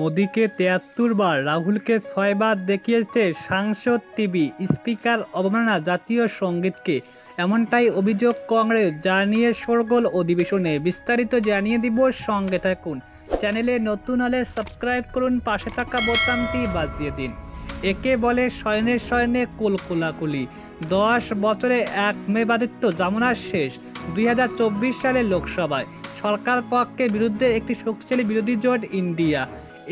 মোদীকে তিয়াত্তর বার, রাহুলকে ছয়বার দেখিয়েছে সাংসদ টিভি, স্পিকার অবমাননা জাতীয় সঙ্গীতকে। এমনটাই অভিযোগ কংগ্রেস, জানিয়ে শোরগোল অধিবেশনে। বিস্তারিত জানিয়ে দিব সঙ্গে থাকুন। চ্যানেলে নতুন হলে সাবস্ক্রাইব করুন, পাশে থাকা বোতামটি বাজিয়ে দিন। একে বলে শয়নে শয়নে কুলকুলাকুলি দশ বছরে এক মেবাদিত্য যমুনার শেষ, দুই হাজার চব্বিশ সালে লোকসভায়। সরকার পক্ষে বিরুদ্ধে একটি শক্তিশালী বিরোধী জোট ইন্ডিয়া।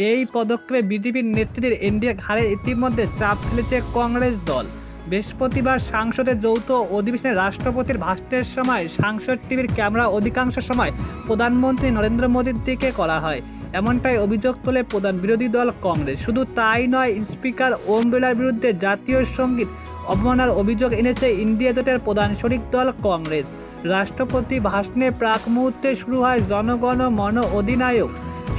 এই পদক্ষেপে বিজেপির নেতৃত্বের এনডিএ ঘাড়ে ইতিমধ্যে চাপ ফেলেছে কংগ্রেস দল। বৃহস্পতিবার সাংসদের যৌথ অধিবেশনে রাষ্ট্রপতির ভাষণের সময় সাংসদ টিভির ক্যামেরা অধিকাংশ সময় প্রধানমন্ত্রী নরেন্দ্র মোদীর দিকে করা হয়। এমনটাই অভিযোগ তোলে প্রধান বিরোধী দল কংগ্রেস। শুধু তাই নয়, স্পিকার ওম বিড়লার বিরুদ্ধে জাতীয় সংগীত অবমাননার অভিযোগ এনেছে ইন্ডিয়া জোটের প্রধান শরিক দল কংগ্রেস। রাষ্ট্রপতি ভাষণে প্রাক মুহূর্তে শুরু হয় জনগণ মন অধিনায়ক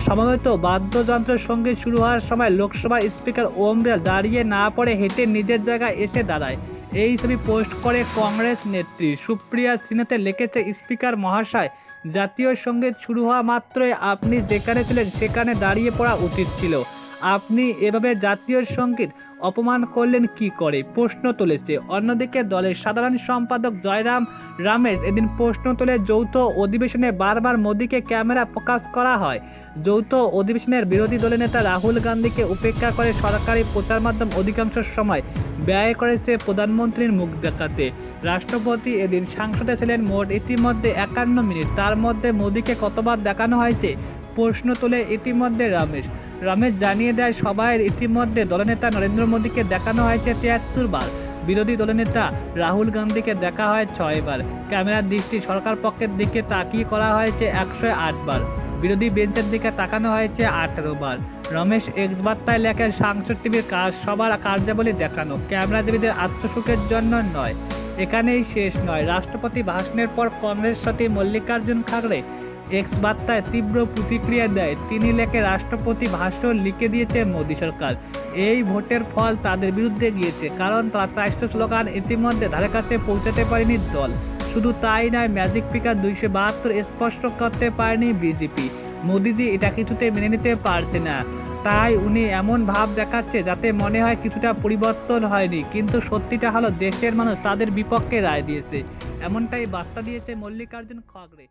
সমবেত বাদ্যযন্ত্রের সঙ্গে শুরু হওয়ার সময় লোকসভার স্পিকার ওম দাঁড়িয়ে না পড়ে হেঁটে নিজের জায়গায় এসে দাঁড়ায়। এই ছবি পোস্ট করে কংগ্রেস নেত্রী সুপ্রিয়া সিনহাতে লিখেছে স্পিকার মহাশয়, জাতীয় সংগীত শুরু হওয়া মাত্রই আপনি যেখানে ছিলেন সেখানে দাঁড়িয়ে পড়া উচিত ছিল। আপনি এভাবে জাতীয় সংগীত অপমান করলেন কি করে? প্রশ্ন তুলেছে। অন্যদিকে দলের সাধারণ সম্পাদক জয়রাম রামেশ এদিন প্রশ্ন তুলে যৌথ অধিবেশনে বারবার মোদীকে ক্যামেরা ফোকাস করা হয়। যৌথ অধিবেশনের বিরোধী দলের নেতা রাহুল গান্ধীকে উপেক্ষা করে সরকারি প্রচার মাধ্যম অধিকাংশ সময় ব্যয় করেছে প্রধানমন্ত্রীর মুখ দেখাতে। রাষ্ট্রপতি এদিন সাংসদে ছিলেন মোট ইতিমধ্যে একান্ন মিনিট। তার মধ্যে মোদীকে কতবার দেখানো হয়েছে? প্রশ্ন তোলে ইতিমধ্যে রমেশ। রমেশ জানিয়ে দেয়, সবাই ইতিমধ্যে দলনেতা নরেন্দ্র মোদীকে দেখানো হয়েছে তিয়াত্তর বার। বিরোধী দলনেতা রাহুল গান্ধীকে দেখা হয় ছয়বার ক্যামেরার দৃষ্টি সরকার পক্ষের দিকে তাকিয়ে করা হয়েছে একশো বার। বিরোধী বেঞ্চের দিকে তাকানো হয়েছে আঠারো বার। রমেশ এক্স বার্তায় লেখেন, সাংসদ টিভির কাজ সবার কার্যাবলী দেখানো, ক্যামেরাজীবীদের আত্মসুখের জন্য নয়। এখানেই শেষ নয়। রাষ্ট্রপতি ভাষণের পর কংগ্রেস সতী মল্লিকার্জুন খাগড়ে এক্স বার্তায় তীব্র প্রতিক্রিয়া দেয়। তিনি লেখে, রাষ্ট্রপতি ভাষণ লিখে দিয়েছে মোদী সরকার। এই ভোটের ফল তাদের বিরুদ্ধে গিয়েছে, কারণ তার রাষ্ট্র স্লোগান ইতিমধ্যে ধারে কাছে পৌঁছাতে পারেনি দল। শুধু তাই নয়, ম্যাজিক ফিকার দুইশো বাহাত্তর স্পষ্ট করতে পারেনি বিজেপি। মোদিজি এটা কিছুতে মেনে নিতে পারছে না। তাই উনি এমন ভাব দেখাচ্ছে যাতে মনে হয় কিছুটা পরিবর্তন হয়নি। কিন্তু সত্যিটা হলো, দেশের মানুষ তাদের বিপক্ষে রায় দিয়েছে। এমনটাই বার্তা দিয়েছে মল্লিকার্জুন খড়গে